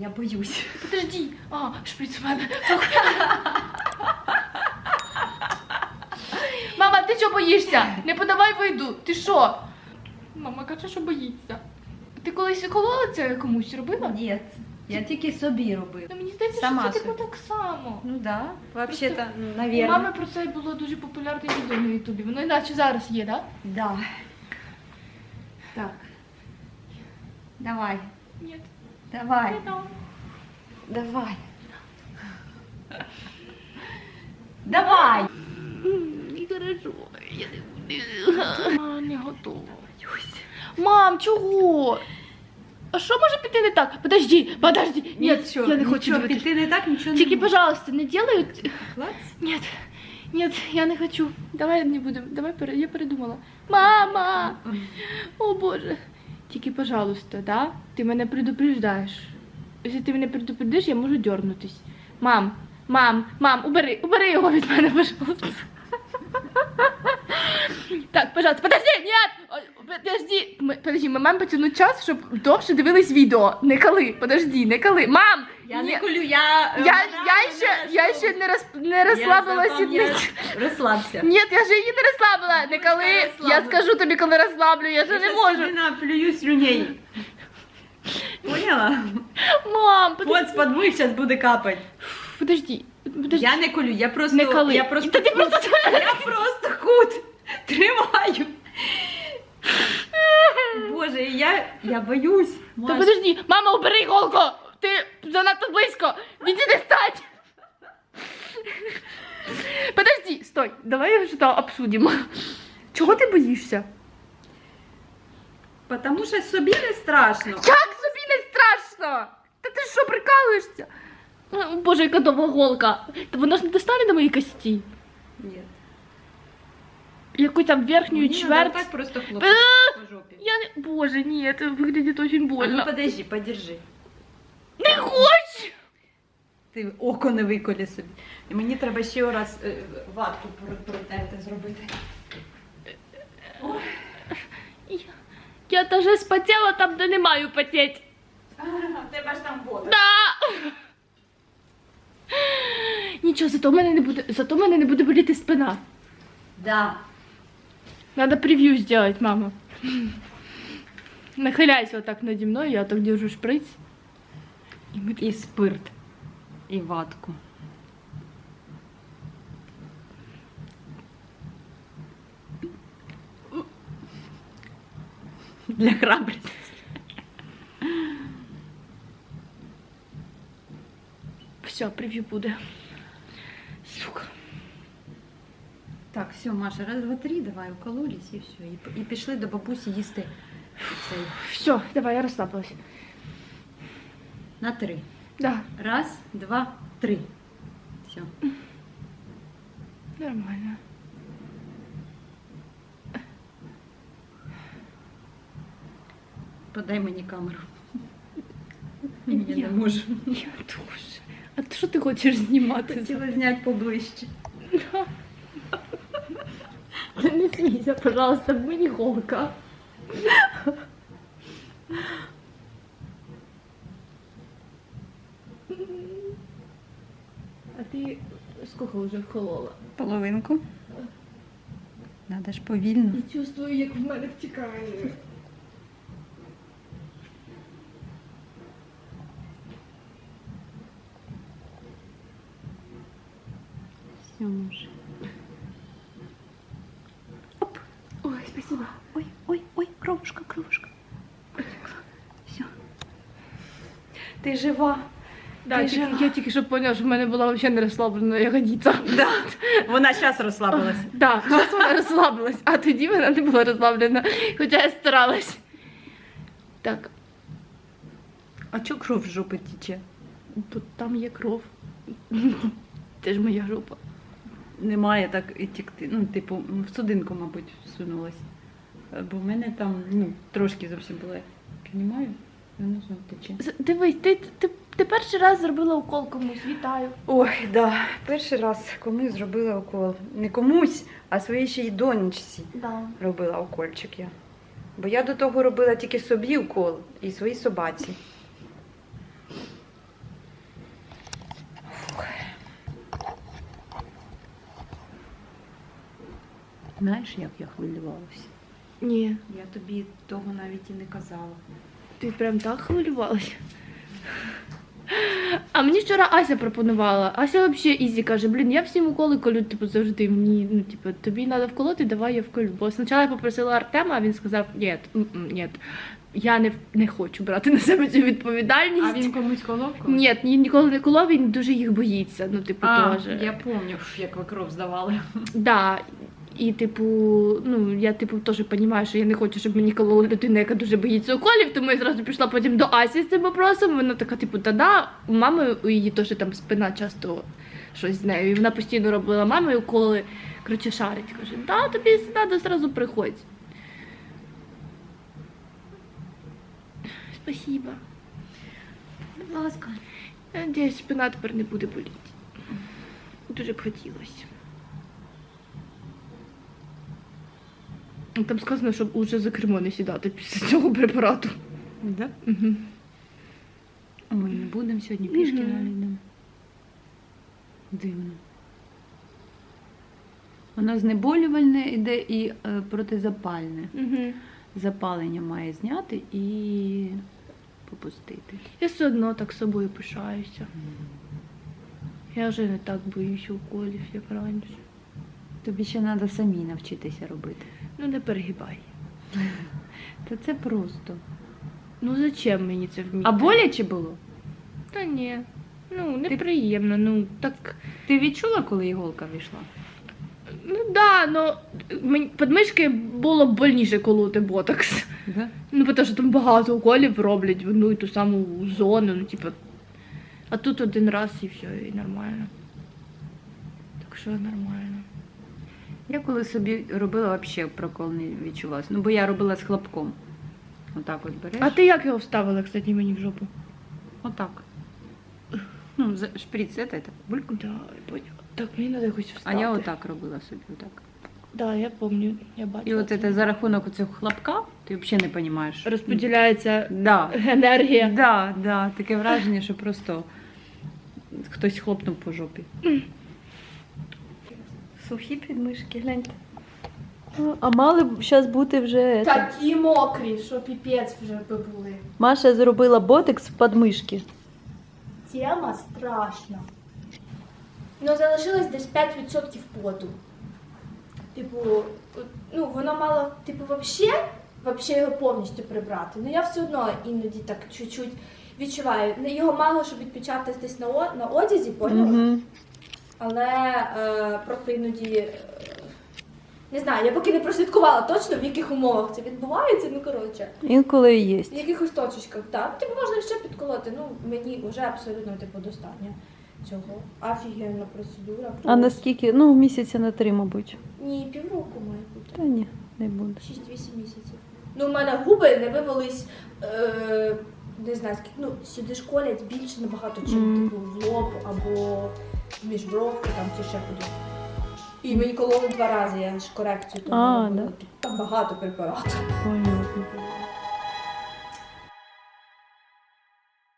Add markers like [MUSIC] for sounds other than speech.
Я боюсь. Подожди. А, шприц в мене. Мама, ти чого боїшся? Не подавай вийду. Ти що? Мама каже, що боїться. Ти колись колола це комусь робила? Ні, я тільки собі робила. Ну, мені здається, Сама що це типу собі. так само. Ну да, вообще-то, У наверное. мами про це було дуже популярне відео на Ютубі. Воно іначе зараз є, так? Да. Так. Давай, Ні. Давай, давай. Давай. Хорошо, я не буду. А, не готова. Мам, чого? А що може піти не так? Подожди, подожди. Ні, Нічого, я не хочу нічого, піти не так, нічого Тільки, не пожалуйста, не делай. Клац. Нет, нет, я не хочу. Давай не будемо. Давай пере... я передумала. Мама! О Боже. Тільки, пожалуйста, да? Ти мене предупреждаєш. Якщо ти мене предупредиш, я можу дернутись. Мам, мам, мам, убери, убери його від мене, пожалуйста. Так, пожалуйста, подожди! Ой, Подожди, подожди, ми маємо потягнути час, щоб довше дивились відео. Не кали, подожди, не кали. Мам! Я не колю, я... Я, я, ще, я ще не, роз, не розслабилась. і не- Розслабся. Ні, я ще її не розслабила. Не коли. Я розслаблена. скажу тобі, коли розслаблю, я вже не можу. наплюю слюней. Поняла? Мам, подожди. Вот з-под зараз буде капати. подожди. подожди. Я не колю, я просто... Не коли. Я просто, Та ти просто- [LAUGHS] я просто кут тримаю. Боже, я, я боюсь. Та Маш. подожди, мама, убери іголку! Ти занадто близько! Відійди стать! Подожди, стой, давай що обсудимо. Чого ти боїшся? Потому що собі не страшно. Як собі не страшно? Та ти що, прикалуєшся? О, Боже, яка довга голка. Та вона ж не достане до моєї кості. Ні. Яку там верхню Мені надо чверть. так просто Е, по жопі. Я не... Боже, ні, це виглядить дуже А ну подожди, подержи. Не хочу! Ти око не виколі собі. І мені треба ще раз е, ватку протерти зробити. Я, я даже спотела там, де не маю потеть. в тебе ж там вода. Да! Нічого, зато в мене не буде, зато в мене не буде боліти спина. Да. Надо превью сделать, мама. Нахиляйся вот так наді мною, я так держу шприц. І спирт. І ватку. Для храбрості. Все, превью буде. Сука. Так, все, Маша, раз, два, три, давай укололись і все. І, і пішли до бабусі їсти цей. Все, давай, я розслабилась. На три. Да, Раз, два, три. Все. нормально. Подай мені камеру. [LAUGHS] Я не Я- можу. Я дуже. А ти що ти хочеш знімати? Хотіла зняти поближче. Не смійся, пожалуйста, мені голка. Ти скільки вже вколола? Половинку. Надо ж повільно. І чувствую, як в мене втікає. Все, може. Ой, спасибо. Ой, ой, ой, кровушка, кровушка. Все. Ти жива. Да, тільки- я тільки що поняла, що в мене була взагалі не розслаблена ягодиця. Да. Вона зараз розслабилась. Так, зараз вона розслабилась, а тоді вона не була розслаблена, хоча я старалась. Так, А чого кров з жопи тече? тут там є кров. Це ж моя жопа. Немає так і тікти. Ну, типу, в судинку, мабуть, всунулась. Е, Бо в мене там, ну, трошки зовсім було. Піднімаю, і воно знову тече. Дивись, ти, ти, ти перший раз зробила укол комусь, вітаю. Ой, да. Перший раз комусь зробила укол. Не комусь, а своїй ще й донечці да. робила укольчик я. Бо я до того робила тільки собі укол і своїй собаці. Фух. Знаєш, як я хвилювалася? Ні. Я тобі того навіть і не казала. Ти прям так хвилювалася? А мені вчора Ася пропонувала. Ася взагалі ізі каже, блін, я всім уколи колю, типу, завжди мені, ну, типу, тобі треба вколоти, давай я вколю. Бо спочатку я попросила Артема, а він сказав, ні, ні, я не, не хочу брати на себе цю відповідальність. А він комусь колов? Ні, ні, ніколи не колов, він дуже їх боїться. Ну, типу, А, теж. я пам'ятаю, як ви кров здавали. Да. І, типу, ну, я, типу, теж розумію, що я не хочу, щоб мені колола людина, яка дуже боїться уколів, тому я зразу пішла потім до Асі з цим вопросом. Вона така, типу, та да, у мами у її теж там спина часто щось з нею. І вона постійно робила мамі уколи. Коротше, шарить. Каже, да, тобі треба зразу приходь. Спасибо. Будь ласка. Я надіюсь, спина тепер не буде боліти. Дуже б хотілося. Там сказано, щоб уже за кермо не сідати після цього препарату. Да? Угу. Ми не будемо сьогодні пішки далі йдемо. Дивно. Воно знеболювальне іде і е, протизапальне. Угу. Запалення має зняти і попустити. Я все одно так собою пишаюся. Я вже не так боюся уколів, як раніше. Тобі ще треба самій навчитися робити. Ну не перегибай. [LAUGHS] Та це просто. Ну зачем мені це вміти? А боляче було? Та ні. Ну, неприємно. Ну так. Ти відчула, коли іголка війшла? Ну да, ну мені подмишки було больніше колоти ботокс. Да? Ну, тому що там багато уколів роблять в одну і ту саму зону, ну, типу. А тут один раз і все, і нормально. Так що нормально. Я коли собі робила, взагалі прокол не відчувалась. Ну, бо я робила з хлопком. Отак от береш. А ти як його вставила, кстати, мені в жопу? Отак. Ну, за- шприц, це, так, бульк. Да, я поняла. Так, мені треба якось А встати. я отак робила собі, отак. Да, я пам'ятаю, я бачила. І от це за рахунок цього хлопка, ти взагалі не розумієш. Розподіляється Да. енергія. Да, да, таке враження, що просто хтось хлопнув по жопі. [LAUGHS] Сухі підмишки, гляньте. А мали б зараз бути вже. Такі мокрі, що піпець вже би були. Маша зробила ботекс в подмишки. Тема страшна. Ну, залишилось десь 5% поту. Типу, ну, воно мало, типу, вообще, вообще його повністю прибрати. Ну я все одно іноді так чуть-чуть відчуваю. Ну, Його мало, щоб відпечататись десь на, на одязі, поняла? Угу. Але е, просто іноді. е, Не знаю, я поки не прослідкувала точно, в яких умовах це відбувається. Ну, коротше. Інколи є. В якихось точечках, так. Типу можна ще підколоти. Ну, мені вже абсолютно типу достатньо цього. Офігенна процедура. А наскільки? Ну, місяця на три, мабуть. Ні, півроку має бути. Та ні, не буде. 6-8 місяців. Ну, у мене губи не вивелись. Е- не знаю, скільки, ну, сюди школять більше набагато, чим mm. типу в лоб або міжбровки там чи ще куди. І мені кололи два рази, я ж корекцію тому А, робила. да. Там багато препаратів. Понятно.